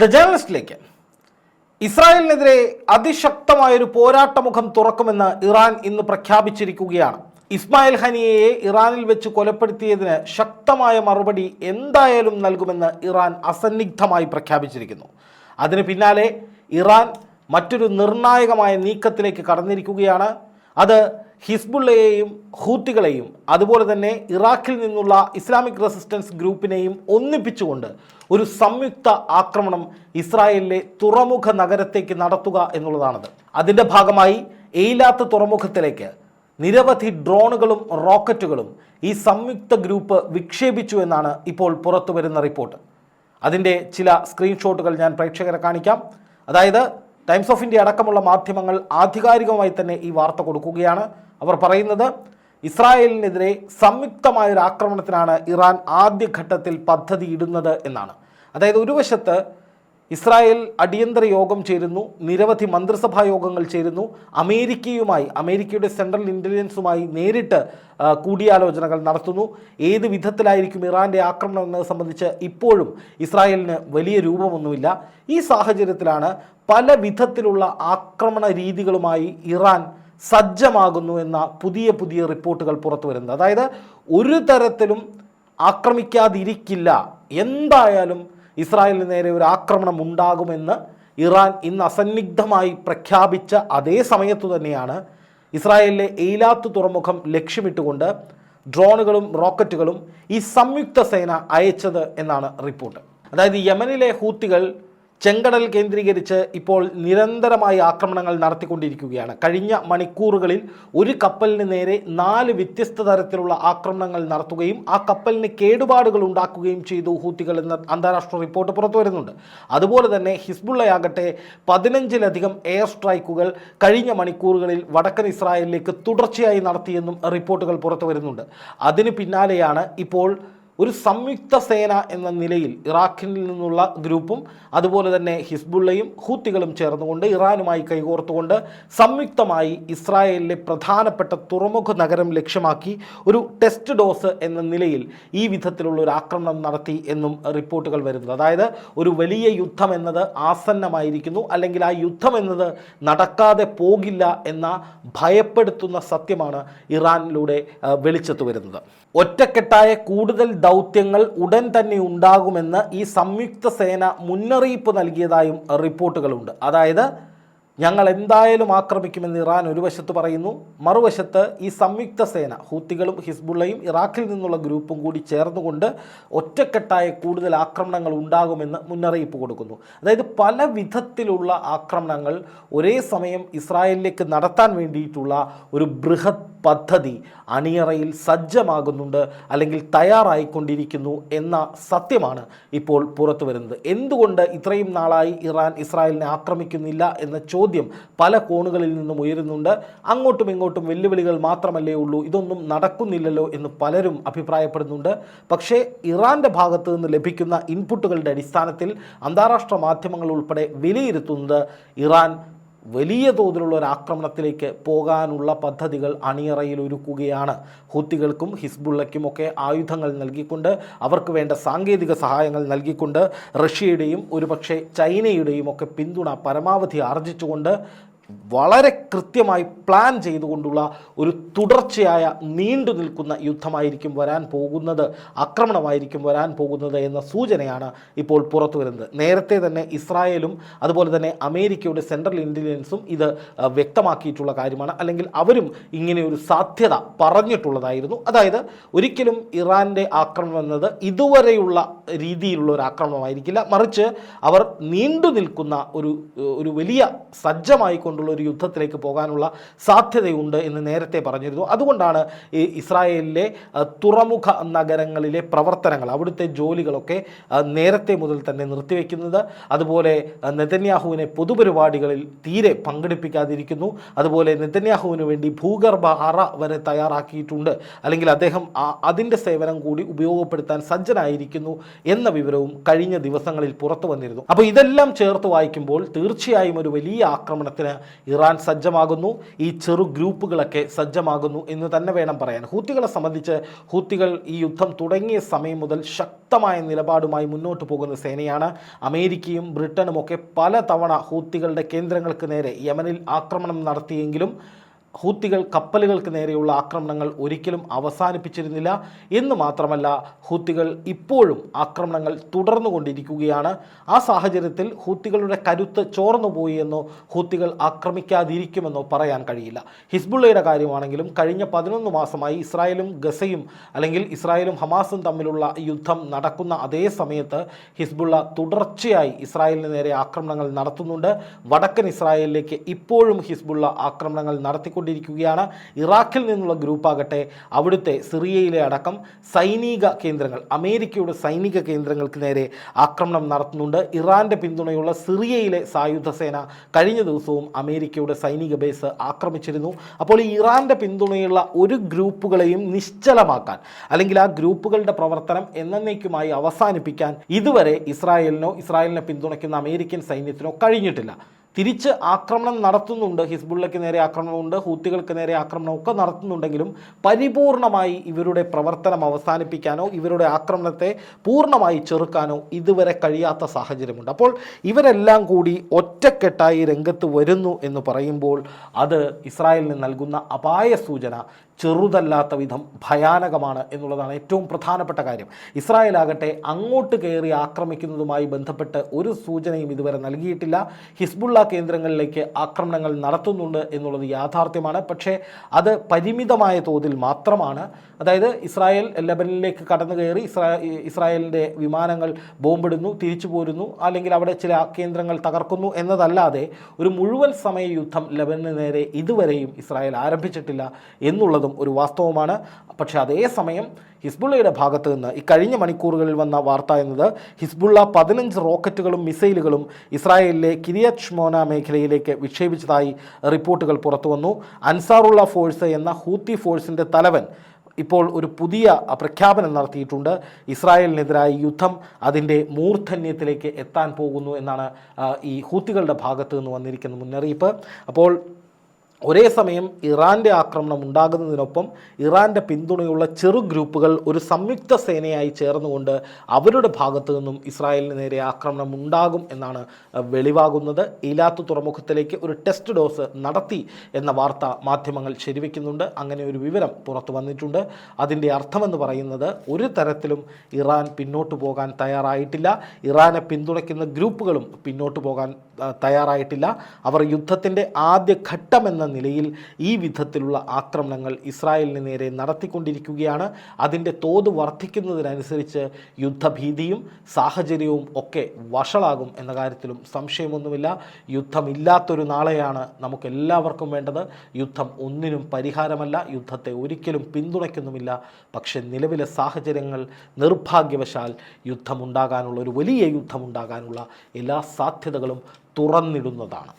The ജേർണലിസ്റ്റിലേക്ക് ഇസ്രായേലിനെതിരെ അതിശക്തമായൊരു പോരാട്ടമുഖം തുറക്കുമെന്ന് Iran ഇന്ന് പ്രഖ്യാപിച്ചിരിക്കുകയാണ്. ഇസ്മായിൽ ഹനിയയെ ഇറാനിൽ വെച്ച് കൊലപ്പെടുത്തിയതിന് ശക്തമായ മറുപടി എന്തായാലും നൽകുമെന്ന് ഇറാൻ അസന്നിഗ്ധമായി പ്രഖ്യാപിച്ചിരിക്കുന്നു. അതിന് പിന്നാലെ ഇറാൻ മറ്റൊരു നിർണായകമായ നീക്കത്തിലേക്ക് കടന്നിരിക്കുകയാണ്. അത് ഹിസ്ബുള്ളയെയും ഹൂത്തികളെയും അതുപോലെ തന്നെ ഇറാഖിൽ നിന്നുള്ള ഇസ്ലാമിക് റെസിസ്റ്റൻസ് ഗ്രൂപ്പിനെയും ഒന്നിപ്പിച്ചുകൊണ്ട് ഒരു സംയുക്ത ആക്രമണം ഇസ്രായേലിലെ തുറമുഖ നഗരത്തേക്ക് നടത്തുക എന്നുള്ളതാണത്. അതിന്റെ ഭാഗമായി എയിലാത്ത് തുറമുഖത്തിലേക്ക് നിരവധി ഡ്രോണുകളും റോക്കറ്റുകളും ഈ സംയുക്ത ഗ്രൂപ്പ് വിക്ഷേപിച്ചു എന്നാണ് ഇപ്പോൾ പുറത്തു വരുന്ന റിപ്പോർട്ട്. അതിന്റെ ചില സ്ക്രീൻഷോട്ടുകൾ ഞാൻ പ്രേക്ഷകരെ കാണിക്കാം. അതായത് ടൈംസ് ഓഫ് ഇന്ത്യ അടക്കമുള്ള മാധ്യമങ്ങൾ ആധികാരികമായി തന്നെ ഈ വാർത്ത കൊടുക്കുകയാണ്. അവർ പറയുന്നത് ഇസ്രായേലിനെതിരെ സംയുക്തമായൊരു ആക്രമണത്തിനാണ് ഇറാൻ ആദ്യഘട്ടത്തിൽ പദ്ധതി ഇടുന്നത് എന്നാണ്. അതായത് ഒരു വശത്ത് ഇസ്രായേൽ അടിയന്തര യോഗം ചേരുന്നു നിരവധി മന്ത്രിസഭാ യോഗങ്ങൾ ചേരുന്നു അമേരിക്കയുമായി അമേരിക്കയുടെ സെൻട്രൽ ഇന്റലിജൻസുമായി നേരിട്ട് കൂടിയാലോചനകൾ നടത്തുന്നു. ഏത് വിധത്തിലായിരിക്കും ഇറാന്റെ ആക്രമണം എന്നത് സംബന്ധിച്ച് ഇപ്പോഴും ഇസ്രായേലിന് വലിയ രൂപമൊന്നുമില്ല. ഈ സാഹചര്യത്തിലാണ് പല വിധത്തിലുള്ള ആക്രമണ രീതികളുമായി ഇറാൻ സജ്ജമാകുന്നു എന്ന പുതിയ പുതിയ റിപ്പോർട്ടുകൾ പുറത്തു വരുന്നത് അതായത് ഒരു തരത്തിലും ആക്രമിക്കാതിരിക്കില്ല. എന്തായാലും ഇസ്രായേലിന് നേരെ ഒരു ആക്രമണം ഉണ്ടാകുമെന്ന് ഇറാൻ ഇന്ന് അസന്നിഗ്ധമായി പ്രഖ്യാപിച്ച അതേ സമയത്തു തന്നെയാണ് ഇസ്രായേലിലെ എയിലാത്ത് തുറമുഖം ലക്ഷ്യമിട്ടുകൊണ്ട് ഡ്രോണുകളും റോക്കറ്റുകളും ഈ സംയുക്ത സേന അയച്ചത് എന്നാണ് റിപ്പോർട്ട്. അതായത് യമനിലെ ഹൂത്തികൾ ചെങ്കടൽ കേന്ദ്രീകരിച്ച് ഇപ്പോൾ നിരന്തരമായി ആക്രമണങ്ങൾ നടത്തിക്കൊണ്ടിരിക്കുകയാണ്. കഴിഞ്ഞ മണിക്കൂറുകളിൽ ഒരു കപ്പലിന് നേരെ നാല് വ്യത്യസ്ത തരത്തിലുള്ള ആക്രമണങ്ങൾ നടത്തുകയും ആ കപ്പലിന് കേടുപാടുകൾ ഉണ്ടാക്കുകയും ചെയ്തു ഹൂത്തികൾ എന്ന അന്താരാഷ്ട്ര റിപ്പോർട്ട് പുറത്തു വരുന്നുണ്ട്. അതുപോലെ തന്നെ ഹിസ്ബുള്ളയാകട്ടെ പതിനഞ്ചിലധികം എയർ സ്ട്രൈക്കുകൾ കഴിഞ്ഞ മണിക്കൂറുകളിൽ വടക്കൻ ഇസ്രായേലിലേക്ക് തുടർച്ചയായി നടത്തിയെന്നും റിപ്പോർട്ടുകൾ പുറത്തു വരുന്നുണ്ട്. അതിന് പിന്നാലെയാണ് ഇപ്പോൾ ഒരു സംയുക്ത സേന എന്ന നിലയിൽ ഇറാഖിൽ നിന്നുള്ള ഗ്രൂപ്പും അതുപോലെ തന്നെ ഹിസ്ബുള്ളയും ഹൂത്തികളും ചേർന്നുകൊണ്ട് ഇറാനുമായി കൈകോർത്തുകൊണ്ട് സംയുക്തമായി ഇസ്രായേലിലെ പ്രധാനപ്പെട്ട തുറമുഖ നഗരം ലക്ഷ്യമാക്കി ഒരു ടെസ്റ്റ് ഡോസ് എന്ന നിലയിൽ ഈ വിധത്തിലുള്ള ഒരു ആക്രമണം നടത്തി എന്നും റിപ്പോർട്ടുകൾ വരുന്നത് അതായത് ഒരു വലിയ യുദ്ധം എന്നത് ആസന്നമായിരിക്കുന്നു അല്ലെങ്കിൽ ആ യുദ്ധം എന്നത് നടക്കാതെ പോകില്ല എന്ന ഭയപ്പെടുത്തുന്ന സത്യമാണ് ഇറാനിലൂടെ വെളിച്ചത്ത് വരുന്നത്. ഒറ്റക്കെട്ടായ കൂടുതൽ ദൗത്യങ്ങൾ ഉടൻ തന്നെ ഉണ്ടാകുമെന്ന് ഈ സംയുക്ത സേന മുന്നറിയിപ്പ് നൽകിയതായും റിപ്പോർട്ടുകളുണ്ട്. അതായത് ഞങ്ങൾ എന്തായാലും ആക്രമിക്കുമെന്ന് ഇറാൻ ഒരു വശത്ത് പറയുന്നു മറുവശത്ത് ഈ സംയുക്ത സേന ഹൂത്തികളും ഹിസ്ബുള്ളയും ഇറാഖിൽ നിന്നുള്ള ഗ്രൂപ്പും കൂടി ചേർന്നുകൊണ്ട് ഒറ്റക്കെട്ടായ കൂടുതൽ ആക്രമണങ്ങൾ ഉണ്ടാകുമെന്ന് മുന്നറിയിപ്പ് കൊടുക്കുന്നു. അതായത് പല വിധത്തിലുള്ള ആക്രമണങ്ങൾ ഒരേ സമയം ഇസ്രായേലിലേക്ക് നടത്താൻ വേണ്ടിയിട്ടുള്ള ഒരു ബൃഹത് പദ്ധതി അണിയറയിൽ സജ്ജമാകുന്നുണ്ട് അല്ലെങ്കിൽ തയ്യാറായിക്കൊണ്ടിരിക്കുന്നു എന്ന സത്യമാണ് ഇപ്പോൾ പുറത്തു വരുന്നത് എന്തുകൊണ്ട് ഇത്രയും നാളായി ഇറാൻ ഇസ്രായേലിനെ ആക്രമിക്കുന്നില്ല എന്ന ചോദ്യം പല കോണുകളിൽ നിന്നും ഉയരുന്നുണ്ട്. അങ്ങോട്ടും ഇങ്ങോട്ടും വെല്ലുവിളികൾ മാത്രമല്ലേ ഉള്ളൂ. ഇതൊന്നും നടക്കുന്നില്ലല്ലോ എന്ന് പലരും അഭിപ്രായപ്പെടുന്നുണ്ട്. പക്ഷേ ഇറാന്റെ ഭാഗത്ത് നിന്ന് ലഭിക്കുന്ന ഇൻപുട്ടുകളുടെ അടിസ്ഥാനത്തിൽ അന്താരാഷ്ട്ര മാധ്യമങ്ങൾ ഉൾപ്പെടെ വിലയിരുത്തുന്നത് ഇറാൻ വലിയ തോതിലുള്ള ഒരു ആക്രമണത്തിലേക്ക് പോകാനുള്ള പദ്ധതികൾ അണിയറയിൽ ഒരുക്കുകയാണ്. ഹൂത്തികൾക്കും ഹിസ്ബുള്ളയ്ക്കും ഒക്കെ ആയുധങ്ങൾ നൽകിക്കൊണ്ട് അവർക്ക് വേണ്ട സാങ്കേതിക സഹായങ്ങൾ നൽകിക്കൊണ്ട് റഷ്യയുടെയും ഒരുപക്ഷെ ചൈനയുടെയും ഒക്കെ പിന്തുണ പരമാവധി ആർജിച്ചുകൊണ്ട് വളരെ കൃത്യമായി പ്ലാൻ ചെയ്തുകൊണ്ടുള്ള ഒരു തുടർച്ചയായ നീണ്ടു നിൽക്കുന്ന യുദ്ധമായിരിക്കും വരാൻ പോകുന്നത് ആക്രമണമായിരിക്കും വരാൻ പോകുന്നത് എന്ന സൂചനയാണ് ഇപ്പോൾ പുറത്തു വരുന്നത്. നേരത്തെ തന്നെ ഇസ്രായേലും അതുപോലെ തന്നെ അമേരിക്കയുടെ സെൻട്രൽ ഇന്റലിജൻസും ഇത് വ്യക്തമാക്കിയിട്ടുള്ള കാര്യമാണ്. അല്ലെങ്കിൽ അവരും ഇങ്ങനെ ഒരു സാധ്യത പറഞ്ഞിട്ടുള്ളതായിരുന്നു. അതായത് ഒരിക്കലും ഇറാന്റെ ആക്രമണം എന്നത് ഇതുവരെയുള്ള രീതിയിലുള്ള ഒരു ആക്രമണമായിരിക്കില്ല. മറിച്ച് അവർ നീണ്ടു നിൽക്കുന്ന ഒരു ഒരു വലിയ സജ്ജമായിക്കൊണ്ടുള്ള ഒരു യുദ്ധത്തിലേക്ക് പോകാനുള്ള സാധ്യതയുണ്ട് എന്ന് നേരത്തെ പറഞ്ഞിരുന്നു. അതുകൊണ്ടാണ് ഈ ഇസ്രായേലിലെ തുറമുഖ നഗരങ്ങളിലെ പ്രവർത്തനങ്ങൾ അവിടുത്തെ ജോലികളൊക്കെ നേരത്തെ മുതൽ തന്നെ നിർത്തിവെക്കുന്നത്. അതുപോലെ നെതന്യാഹുവിനെ പൊതുപരിപാടികളിൽ തീരെ പങ്കെടുപ്പിക്കാതിരിക്കുന്നു. അതുപോലെ നെതന്യാഹുവിന് വേണ്ടി ഭൂഗർഭ അറ വരെ തയ്യാറാക്കിയിട്ടുണ്ട്. അല്ലെങ്കിൽ അദ്ദേഹം അതിന്റെ സേവനം കൂടി ഉപയോഗപ്പെടുത്താൻ സജ്ജനായിരിക്കുന്നു എന്ന വിവരവും കഴിഞ്ഞ ദിവസങ്ങളിൽ പുറത്തു വന്നിരുന്നു. അപ്പോൾ ഇതെല്ലാം ചേർത്ത് വായിക്കുമ്പോൾ തീർച്ചയായും ഒരു വലിയ ആക്രമണത്തിന് ഇറാൻ സജ്ജമാകുന്നു. ഈ ചെറു ഗ്രൂപ്പുകളൊക്കെ സജ്ജമാകുന്നു എന്ന് തന്നെ വേണം പറയാൻ. ഹൂത്തികളെ സംബന്ധിച്ച് ഹൂത്തികൾ ഈ യുദ്ധം തുടങ്ങിയ സമയം മുതൽ ശക്തമായ നിലപാടുമായി മുന്നോട്ട് പോകുന്ന സേനയാണ്. അമേരിക്കയും ബ്രിട്ടനും ഒക്കെ പലതവണ ഹൂത്തികളുടെ കേന്ദ്രങ്ങൾക്ക് നേരെ യമനിൽ ആക്രമണം നടത്തിയെങ്കിലും ഹൂത്തികൾ കപ്പലുകൾക്ക് നേരെയുള്ള ആക്രമണങ്ങൾ ഒരിക്കലും അവസാനിപ്പിച്ചിരുന്നില്ല. എന്ന് മാത്രമല്ല ഹൂത്തികൾ ഇപ്പോഴും ആക്രമണങ്ങൾ തുടർന്നുകൊണ്ടിരിക്കുകയാണ്. ആ സാഹചര്യത്തിൽ ഹൂത്തികളുടെ കരുത്ത് ചോർന്നുപോയി എന്നോ ഹൂത്തികൾ ആക്രമിക്കാതിരിക്കുമെന്നോ പറയാൻ കഴിയില്ല. ഹിസ്ബുള്ളയുടെ കാര്യമാണെങ്കിലും കഴിഞ്ഞ പതിനൊന്ന് മാസമായി ഇസ്രായേലും ഗസയും അല്ലെങ്കിൽ ഇസ്രായേലും ഹമാസും തമ്മിലുള്ള യുദ്ധം നടക്കുന്ന അതേ സമയത്ത് ഹിസ്ബുള്ള തുടർച്ചയായി ഇസ്രായേലിന് നേരെ ആക്രമണങ്ങൾ നടത്തുന്നുണ്ട്. വടക്കൻ ഇസ്രായേലിലേക്ക് ഇപ്പോഴും ഹിസ്ബുള്ള ആക്രമണങ്ങൾ നടത്തിക്കൊണ്ടിരിക്കുകയാണ് ഇറാഖിൽ നിന്നുള്ള ഗ്രൂപ്പാകട്ടെ അവിടുത്തെ സിറിയയിലെ അടക്കം സൈനിക കേന്ദ്രങ്ങൾ അമേരിക്കയുടെ സൈനിക കേന്ദ്രങ്ങൾക്ക് നേരെ ആക്രമണം നടത്തുന്നുണ്ട്. ഇറാന്റെ പിന്തുണയുള്ള സിറിയയിലെ സായുധ സേന കഴിഞ്ഞ ദിവസവും അമേരിക്കയുടെ സൈനിക ബേസ് ആക്രമിച്ചിരുന്നു. അപ്പോൾ ഈ ഇറാന്റെ പിന്തുണയുള്ള ഒരു ഗ്രൂപ്പുകളെയും നിശ്ചലമാക്കാൻ അല്ലെങ്കിൽ ആ ഗ്രൂപ്പുകളുടെ പ്രവർത്തനം എന്നേക്കുമായി അവസാനിപ്പിക്കാൻ ഇതുവരെ ഇസ്രായേലിനോ ഇസ്രായേലിനെ പിന്തുണയ്ക്കുന്ന അമേരിക്കൻ സൈന്യത്തിനോ കഴിഞ്ഞിട്ടില്ല. തിരിച്ച് ആക്രമണം നടത്തുന്നുണ്ട്. ഹിസ്ബുള്ളയ്ക്ക് നേരെ ആക്രമണമുണ്ട്. ഹൂത്തികൾക്ക് നേരെ ആക്രമണം ഒക്കെ നടത്തുന്നുണ്ടെങ്കിലും പരിപൂർണമായി ഇവരുടെ പ്രവർത്തനം അവസാനിപ്പിക്കാനോ ഇവരുടെ ആക്രമണത്തെ പൂർണമായി ചെറുക്കാനോ ഇതുവരെ കഴിയാത്ത സാഹചര്യമുണ്ട്. അപ്പോൾ ഇവരെല്ലാം കൂടി ഒറ്റക്കെട്ടായി രംഗത്ത് വരുന്നു എന്ന് പറയുമ്പോൾ അത് ഇസ്രായേലിന് നൽകുന്ന അപായ സൂചന. ചെറുതല്ലാത്ത വിധം ഭയാനകമാണ് എന്നുള്ളതാണ് ഏറ്റവും പ്രധാനപ്പെട്ട കാര്യം. ഇസ്രായേൽ ആകട്ടെ അങ്ങോട്ട് കയറി ആക്രമിക്കുന്നതുമായി ബന്ധപ്പെട്ട് ഒരു സൂചനയും ഇതുവരെ നൽകിയിട്ടില്ല. ഹിസ്ബുള്ള കേന്ദ്രങ്ങളിലേക്ക് ആക്രമണങ്ങൾ നടത്തുന്നുണ്ട് എന്നുള്ളത് യാഥാർത്ഥ്യമാണ്. പക്ഷേ അത് പരിമിതമായ തോതിൽ മാത്രമാണ്. അതായത് ഇസ്രായേൽ ലെബനിലേക്ക് കടന്നു കയറി ഇസ്രാ ഇസ്രായേലിന്റെ വിമാനങ്ങൾ ബോംബിടുന്നു തിരിച്ചു പോരുന്നു അല്ലെങ്കിൽ അവിടെ ചില കേന്ദ്രങ്ങൾ തകർക്കുന്നു എന്നതല്ലാതെ ഒരു മുഴുവൻ സമയ യുദ്ധം ലബനു നേരെ ഇതുവരെയും ഇസ്രായേൽ ആരംഭിച്ചിട്ടില്ല എന്നുള്ളതും ഒരു വാസ്തവമാണ് പക്ഷേ അതേസമയം ഹിസ്ബുള്ളയുടെ ഭാഗത്ത് നിന്ന് ഈ കഴിഞ്ഞ മണിക്കൂറുകളിൽ വന്ന വാർത്ത എന്നത് ഹിസ്ബുള്ള പതിനഞ്ച് റോക്കറ്റുകളും മിസൈലുകളും ഇസ്രായേലിലെ കിരിയത് ഷ്മോന മേഖലയിലേക്ക് വിക്ഷേപിച്ചതായി റിപ്പോർട്ടുകൾ പുറത്തുവന്നു. അൻസാറുള്ള ഫോഴ്സ് എന്ന ഹൂത്തി ഫോഴ്സിന്റെ തലവൻ ഇപ്പോൾ ഒരു പുതിയ പ്രഖ്യാപനം നടത്തിയിട്ടുണ്ട്. ഇസ്രായേലിനെതിരായ യുദ്ധം അതിന്റെ മൂർധന്യത്തിലേക്ക് എത്താൻ പോകുന്നു എന്നാണ് ഈ ഹൂത്തികളുടെ ഭാഗത്ത് നിന്ന് വന്നിരിക്കുന്ന മുന്നറിയിപ്പ്. അപ്പോൾ ഒരേ സമയം ഇറാന്റെ ആക്രമണം ഉണ്ടാകുന്നതിനൊപ്പം ഇറാന്റെ പിന്തുണയുള്ള ചെറു ഗ്രൂപ്പുകൾ ഒരു സംയുക്ത സേനയായി ചേർന്നുകൊണ്ട് അവരുടെ ഭാഗത്തു നിന്നും ഇസ്രായേലിന് നേരെ ആക്രമണം ഉണ്ടാകും എന്നാണ് വെളിവാകുന്നത്. ഇലാത്ത് തുറമുഖത്തിലേക്ക് ഒരു ടെസ്റ്റ് ഡോസ് നടത്തി എന്ന വാർത്ത മാധ്യമങ്ങൾ ശരിവെക്കുന്നുണ്ട്. അങ്ങനെ ഒരു വിവരം പുറത്തു വന്നിട്ടുണ്ട്. അതിന്റെ അർത്ഥമെന്ന് പറയുന്നത് ഒരു തരത്തിലും ഇറാൻ പിന്നോട്ട് പോകാൻ തയ്യാറായിട്ടില്ല. ഇറാനെ പിന്തുണയ്ക്കുന്ന ഗ്രൂപ്പുകളും പിന്നോട്ട് പോകാൻ തയ്യാറായിട്ടില്ല. അവർ യുദ്ധത്തിന്റെ ആദ്യ ഘട്ടമെന്ന നിലയിൽ ഈ വിധത്തിലുള്ള ആക്രമണങ്ങൾ ഇസ്രായേലിന് നേരെ നടത്തിക്കൊണ്ടിരിക്കുകയാണ്. അതിന്റെ തോത് വർദ്ധിക്കുന്നതിനനുസരിച്ച് യുദ്ധഭീതിയും സാഹചര്യവും ഒക്കെ വഷളാകും എന്ന കാര്യത്തിലും സംശയമൊന്നുമില്ല. യുദ്ധമില്ലാത്തൊരു നാളെയാണ് നമുക്കെല്ലാവർക്കും വേണ്ടത്. യുദ്ധം ഒന്നിനും പരിഹാരമല്ല. യുദ്ധത്തെ ഒരിക്കലും പിന്തുണയ്ക്കുന്നുമില്ല. പക്ഷേ നിലവിലെ സാഹചര്യങ്ങൾ നിർഭാഗ്യവശാൽ യുദ്ധമുണ്ടാകാനുള്ള ഒരു വലിയ യുദ്ധമുണ്ടാകാനുള്ള എല്ലാ സാധ്യതകളും തുറന്നിടുന്നതാണ്.